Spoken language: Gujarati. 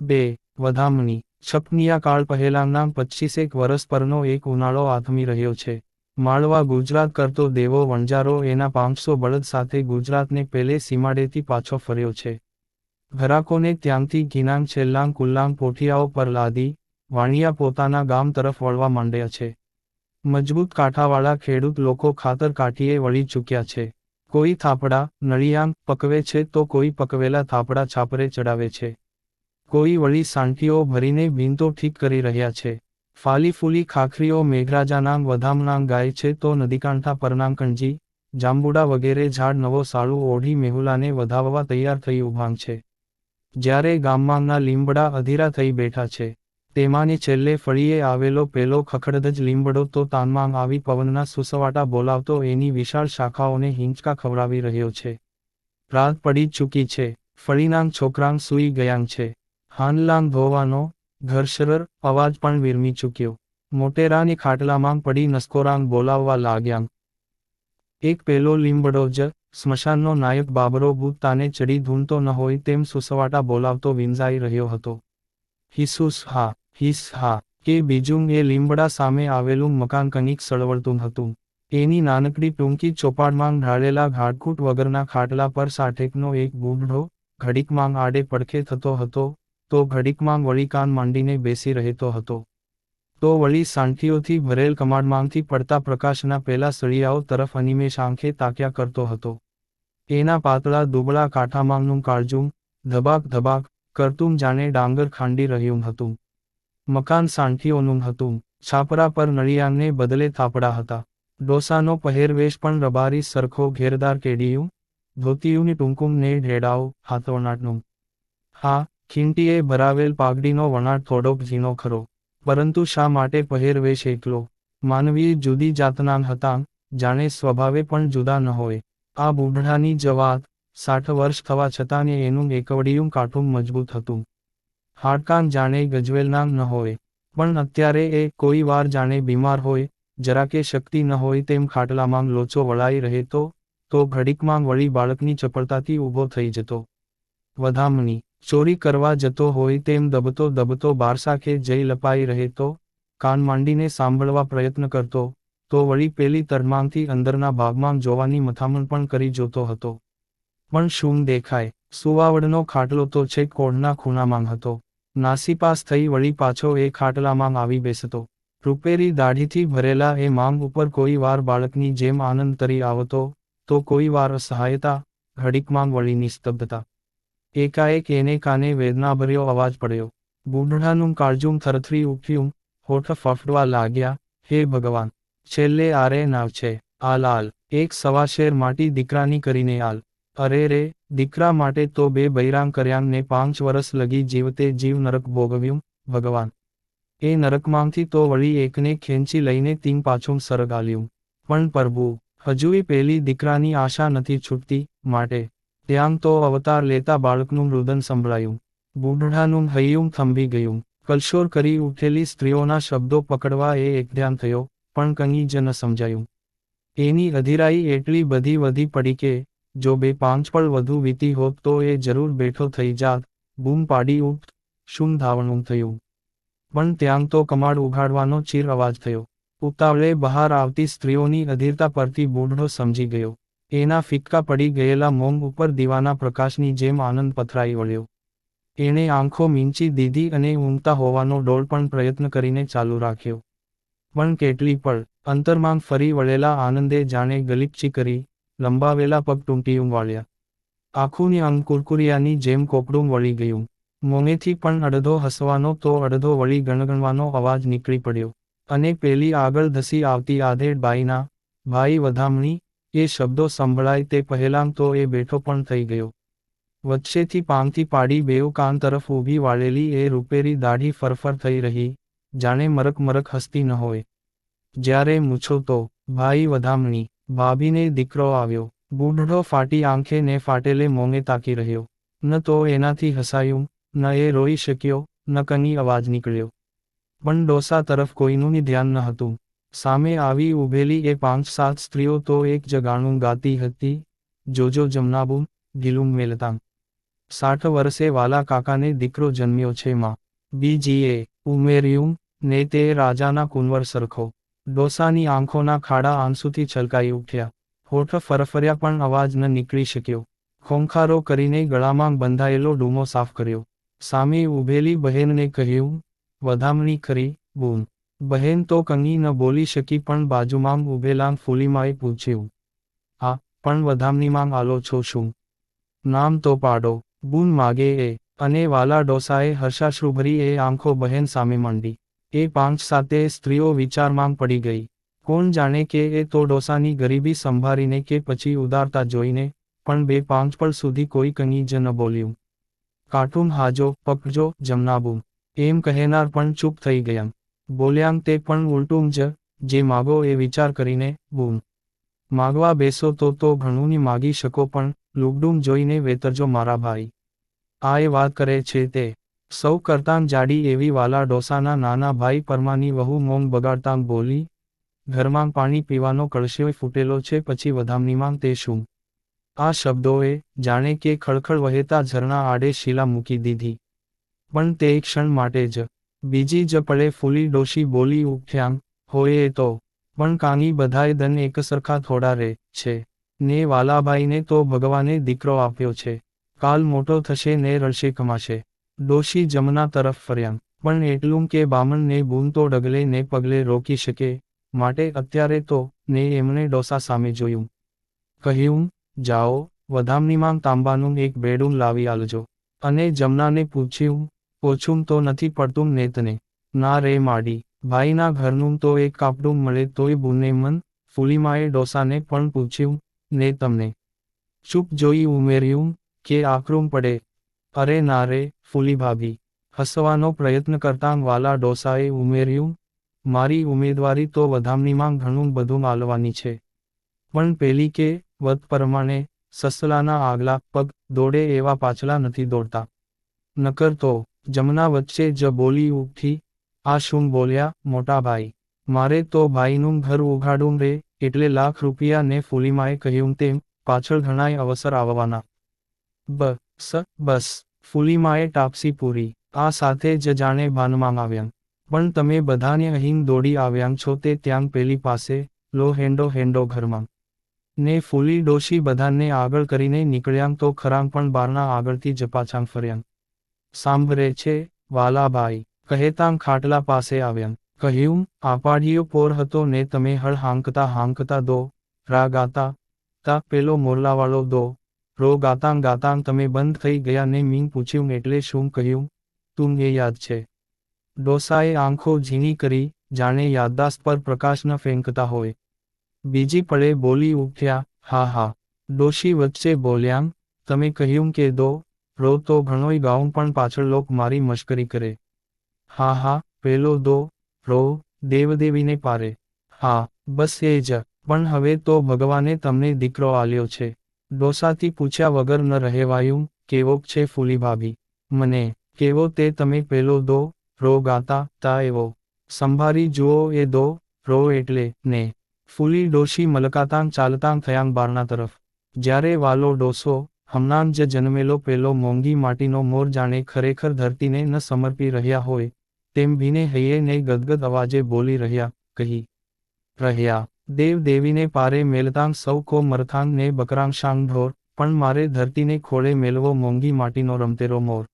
બે, વધામણી, છપનિયા કાળ પહેલાંના પચ્ચીસેક વર્ષ પરનો એક ઉનાળો આથમી રહ્યો છે. માળવા ગુજરાત કરતો દેવો વણજારો એના પાંચસો બળદ સાથે ગુજરાતને પેલે સીમાડેથી પાછો ફર્યો છે. ઘરાકોને ત્યાંથી ઘીનાંગ છેલ્લાંગ કુલ્લાંગ પોઠિયાઓ પર લાદી, વાણિયા પોતાના ગામ તરફ વળવા માંડ્યા છે. મજબૂત કાંઠાવાળા ખેડૂત લોકો ખાતર કાઠીએ વળી ચૂક્યા છે. કોઈ થાપડા, નળિયાંગ પકવે છે તો કોઈ પકવેલા થાપડા છાપરે ચડાવે છે. કોઈ વળી સાંઠીઓ ભરીને ભીંતો ઠીક કરી રહ્યા છે. ફાલી ફૂલી ખાખરીઓ મેઘરાજાનાંગ વધામનાંગ ગાય છે તો નદીકાંઠા પરનાંગ કણજી, જાંબુડા વગેરે ઝાડ નવો સાળું ઓઢી મેહુલાને વધાવવા તૈયાર થઈ ઉભાંગ છે. જ્યારે ગામમાંના લીંબડા અધીરા થઈ બેઠા છે. તેમાંની છેલ્લે ફળીએ આવેલો પેલો ખખડધજ લીંબડો તો તાનમાંગ આવી પવનના સુસવાટા બોલાવતો એની વિશાળ શાખાઓને હિંચકા ખવડાવી રહ્યો છે. રાત પડી ચૂકી છે. ફળીનાંગ છોકરાંગ સૂઈ ગયાંગ છે. હાનલાંગ ધોવાનો ઘર્ષર અવાજ પણ વિરમી ચૂક્યો. મોટેરાની ખાટલામાં પડી નસ્કોરાંગ બોલાવવા લાગ્યાંગ. એક પેલો લીંબડો જ, સ્મશાનનો નાયક બાબરો ભૂતતાને ચડી ધૂનતો ન હોય તેમ સુસવાટા બોલાવતો વિંજાઈ રહ્યો હતો. હિસુસ હા, હિસ હા, કે બીજું એ લીંબડા સામે આવેલું મકાન કનિક સળવળતું હતું. એની નાનકડી ટૂંકી ચોપાડમાં ઢાળેલા ઘાટકૂટ વગરના ખાટલા પર સાઠેકનો એક બૂઢો, ઘડીકમાં આડે પડખે થતો હતો તો ઘડીકમાં વળી કાન માંડીને બેસી રહેતો હતો. તો વળી સાંઠીઓથી ભરેલ કમાડમાંથી પડતા પ્રકાશના પેલા સળિયાઓ તરફ અનિમેષ આંખે તાક્યા કરતો હતો. એના પાતળા દુબળા કાંઠામાંનું કાળજું, ધબાક ધબાક કરતું જાણે ડાંગર ખાંડી રહ્યું હતું. મકાન સાંઠીઓનું હતું. છાપરા પર નળિયાંગને બદલે થાપડા હતા. ડોસાનો પહેરવેશ પણ રબારી સરખો ઘેરદાર કેડિયું, ધોતિયુંની ટૂંકુમ ને ઢેડાઓ, હાથોનાટનું. હા ખીંટીએ ભરાવેલ પાઘડીનો વણાટ થોડોક ઝીણો ખરો, પરંતુ શા માટે પહેરવેશ એકલો? માનવી જુદી જાતના હતા, જાણે સ્વભાવે પણ જુદા ન હોય. આ બુઢાની જવાત સાઠ વર્ષ થવા છતાં એનું એકવડિયું કાઠું મજબૂત હતું. હાડકાં જાણે ગજવેલનાંગ ન હોય, પણ અત્યારે એ કોઈ વાર જાણે બીમાર હોય જરા કે શક્તિ ન હોય તેમ ખાટલામાં લોચો વળાઈ રહેતો તો ઘડીકમાં વળી બાળકની ચપળતાથી ઊભો થઈ જતો. વધામણી ચોરી કરવા જતો હોય તેમ દબતો દબતો બારસાખે જઈ લપાઈ રહેતો કાન માંડીને સાંભળવા પ્રયત્ન કરતો, તો વળી પેલી તરમાંગથી અંદરના ભાગમાં જોવાની મથામણ પણ કરી જોતો હતો. પણ શું દેખાય, સુવાવડનો ખાટલો તો છેક કોળના ખૂણામાં હતો. નાસીપાસ થઈ વળી પાછો એ ખાટલામાં આવી બેસતો. રૂપેરી દાઢીથી ભરેલા એ માંગ ઉપર કોઈ વાર બાળકની જેમ આનંદ તરી આવતો, તો કોઈ વાર અસહાયતા ઘડીકમાં વળી નિસ્તબ્ધતા. એકાએક એને કાને વેદનાભર્યો અવાજ પડ્યો. બુઢાનું કાળજું થરથરી ઉઠ્યું, હોઠ ફફડવા લાગ્યા, હે ભગવાન, છેલ્લે આરે નાવ છે, આ લાલ, એક સવાશેર માટી દીકરાની કરીને આલ. અરે રે, દીકરા માટે તો બે બૈરામ કર્યાંગ ને પાંચ વરસ લગી જીવતે જીવ નરક ભોગવ્યું, ભગવાન. એ નરકમાંથી તો વળી એકને ખેંચી લઈને તીન પાછું સરગાલ્યું. પણ પ્રભુ, હજુય પેલી દીકરાની આશા નથી છૂટતી, માટે ત્યાં તો અવતાર લેતા બાળકનું રુદન સંભળાયું. બુઢાનું હૈયું થંભી ગયું. કલશોર કરી ઉઠેલી સ્ત્રીઓના શબ્દો પકડવા એ એકધ્યાન થયો, પણ કંઈ જ ન સમજાયું. એની અધિરાઈ એટલી બધી વધી પડી કે, જો બે પાંચ પળ વધુ વીતી હોત તો એ જરૂર બેઠો થઈ જાત, બૂમ પાડી ઉઠ, શું ધાવણું થયું. પણ ત્યાં તો કમાડ ઉઘાડવાનો ચીર અવાજ થયો. ઉતાવળે બહાર આવતી સ્ત્રીઓની અધીરતા પરથી બૂઢો સમજી ગયો. એના ફિક્કા પડી ગયેલા મોંગ ઉપર દીવાના પ્રકાશની જેમ આનંદ પથરાઈ વળ્યો. એણે આંખો મીંચી દીધી અને ઊંઘતા હોવાનો ડોળ પણ પ્રયત્ન કરીને ચાલુ રાખ્યો. પણ કેટલી પળ અંતરમાં ફરી વળેલા આનંદે જાણે ગલીપચી કરી, લંબાવેલા પગ ટૂંટી વાળ્યા આખુંની અંગ કુરકુરિયાની જેમ કોપડું વળી ગયું. મોંએથી પણ અડધો હસવાનો તો અડધો વળી ગણગણવાનો અવાજ નીકળી પડ્યો. અને પેલી આગળ ધસી આવતી આધેડ બાઈના ભાઈ વધામણી એ શબ્દો સંભળાય તે પહેલાં તો એ બેઠો પણ થઈ ગયો. વચ્ચેથી પાંગથી પાડી બેઉ કાન તરફ ઊભી વાળેલી એ રૂપેરી દાઢી ફરફર થઈ રહી, જાણે મરક મરક હસતી ન હોય. જ્યારે મૂછો તો, ભાઈ વધામણી, ભાભીને દીકરો આવ્યો. બુઢડો ફાટી આંખે ને ફાટેલે મોંગે તાકી રહ્યો. ન તો એનાથી હસાયું, ન એ રોઈ શક્યો, ન કની અવાજ નીકળ્યો. પણ ડોસા તરફ કોઈનું ધ્યાન ન હતું. સામે આવી ઊભેલી એ પાંચ સાત સ્ત્રીઓ તો એક જગાણું ગાતી હતી, જોજો જમનાબુમ ગિલુમ મેલતાંગ સાઠ વર્ષે વાલા કાકાને દીકરો જન્મ્યો છે માં. બીજીએ, ઉમેર્યું, ને તે રાજાના કુંવર સરખો. ડોસાની આંખોના ખાડા આંસુથી છલકાઈ ઉઠ્યા. હોઠ ફરફર્યા પણ અવાજ ન નીકળી શક્યો. ખોંખારો કરીને ગળામાં બંધાયેલો ડૂમો સાફ કર્યો. સામે ઊભેલી બહેનને કહ્યું, વધામણી કરી, બૂન. બહેન તો કંઈ ન બોલી શકી પણ બાજુમાં ઉભેલા ફૂલીમાએ પૂછ્યું આ પણ વધામણીમાં આલો છો શું? નામ તો પાડો, બૂન માગે એ, અને વાલા ડોસાએ હર્ષાશ્રુભરી એ આંખો બહેન સામે માંડી. એ પાંચ સાતે સ્ત્રીઓ વિચારમાં પડી ગઈ. કોણ જાણે કે એ તો ડોસાની ગરીબી સંભાળીને કે પછી ઉદારતા જોઈને, પણ બે પાંચ પળ સુધી કોઈ કંઈ જ ન બોલ્યું. કાર્ટૂન હાજો, પકજો જમનાબુ એમ કહેનાર પણ ચૂપ થઈ ગયાં. બોલ્યાંગ તે પણ ઉલટું જ, જે માગો એ વિચાર કરીને, બૂમ. માગવા બેસો તો તો ઘણુંની માગી શકો પણ, લુગડું જોઈને વેતરજો મારા ભાઈ. આ એ વાત કરે છે તે. સૌ કરતાં જાડી એવી વાલા ડોસાના નાના ભાઈ પરમાની વહુ મોંગ બગાડતાં બોલી, ઘરમાં પાણી પીવાનો કળશિયો ફૂટેલો છે પછી વધામણીમાં તે શું? આ શબ્દોએ જાણે કે ખળખળ વહેતા ઝરણા આડે શીલા મૂકી દીધી. પણ તે ક્ષણ માટે જ બીજી જ પળે ફૂલી ડોશી બોલી ઉઠ્યાંગ હોય તો, પણ કાંગી બધાય દન એકસરખા થોડા રે, છે. ને વાલાભાઈને તો ભગવાને દીકરો આપ્યો છે. કાલ મોટો થશે ને રળશે કમાશે ડોશી જમના તરફ ફર્યાંગ પણ એટલું કે બામણને બૂન તો ડગલે ને પગલે રોકી શકે, માટે અત્યારે તો ને એમણે ડોસા સામે જોયું. કહ્યું, જાઓ, વધામણીમાં તાંબાનું એક બેડું લાવી આલજો. અને જમનાને પૂછ્યું ઓછું તો નથી પડતું ને તને ના રે માડી, ભાઈના ઘરનું તો એક કાપડું મળે તોય બુને મન ફૂલીમાએ ડોસાને પણ પૂછ્યું ને તમને, ચૂપ જોઈ ઉમેર્યું કે આકરું પડે? અરે ના રે, ફૂલી ભાભી, હસવાનો પ્રયત્ન કરતાં વાલા ડોસાએ ઉમેર્યું, મારી ઉમેદવારી તો વધામણીમાં ઘણું બધું માલવાની છે. પણ પેલી કે વત પ્રમાણે સસલાના આગલા પગ દોડે એવા પાછલા નથી દોડતા. નકર તો જમના વચ્ચે જ બોલી ઉઠી, આ શું બોલ્યા, મોટા ભાઈ? મારે તો ભાઈનું ઘર ઉઘાડું રે, એટલે લાખ રૂપિયા ને ફૂલીમાએ કહ્યું તેમ પાછળ ઘણાય અવસર આવવાના. બ, સ, બસ, ફૂલીમાએ ટાપસી પૂરી, આ સાથે જ જાણે ભાનમાં આવ્યા. પણ તમે બધાને અહીં દોડી આવ્યા છો તે ત્યાં પેલી પાસે, લો હેન્ડો હેન્ડો ઘરમાં. ને ફૂલી ડોશી બધાને આગળ કરીને નીકળ્યા તો ખરામ પણ બારના આગળથી જ ફર્યા ફર્યાં. સાંભળે છે વાલાભાઈ કહેતાં ખાટલા પાસે આવ્યાં. કહ્યું, આપાડીયો પોર હતો ને તમે હળ હાંકતા હાંકતા દો, રા ગાતા, તા પેલો મોરલાવાળો દો. રો ગાતાં ગાતાં તમે બંધ થઈ ગયા ને મીન પૂછ્યું એટલે શું કહ્યું? તું એ યાદ છે. ડોસાએ આંખો ઝીણી કરી, જાણે યાદદાસ્ત પર પ્રકાશ ન ફેંકતા હોય. બીજી પળે બોલી ઉઠ્યા, હા હા. ડોશી વચ્ચે બોલ્યાંગ તમે કહ્યું કે દો રો તો ઘણોય ગાઉં પણ પાછળ લોક મારી મશ્કરી કરે. હા હા, પેલો દો, રો, દેવદેવીને પારે. હા, બસ એ જ, પણ હવે તો ભગવાને તમને દીકરો આલ્યો છે. ડોસાથી પૂછ્યા વગર ન રહેવાયું કેવોક છે ફૂલી ભાભી? મને, કેવો તે તમે પેલો દો, રો ગાતા તા એવો. સંભારી જુઓ એ દો, રો એટલે ને. ફૂલી ડોશી મલકાતાં ચાલતાં થયાં બારણા તરફ. જ્યારે વાલો ડોસો હમણાં જ જન્મેલો પેલો મોંઘી માટીનો મોર જાણે ખરેખર ધરતીને ન સમર્પી રહ્યા હોય, તેમ ભીને હૈયે ને ગદગદ અવાજે બોલી રહ્યા, કહી, રહ્યા, દેવ દેવીને પારે મેલતાંગ સૌ કો મરથાંગ ને બકરાંગ શાંગ ઢોર, પણ મારે ધરતીને ખોળે મેલવો મોંઘી માટીનો રમતેરો મોર.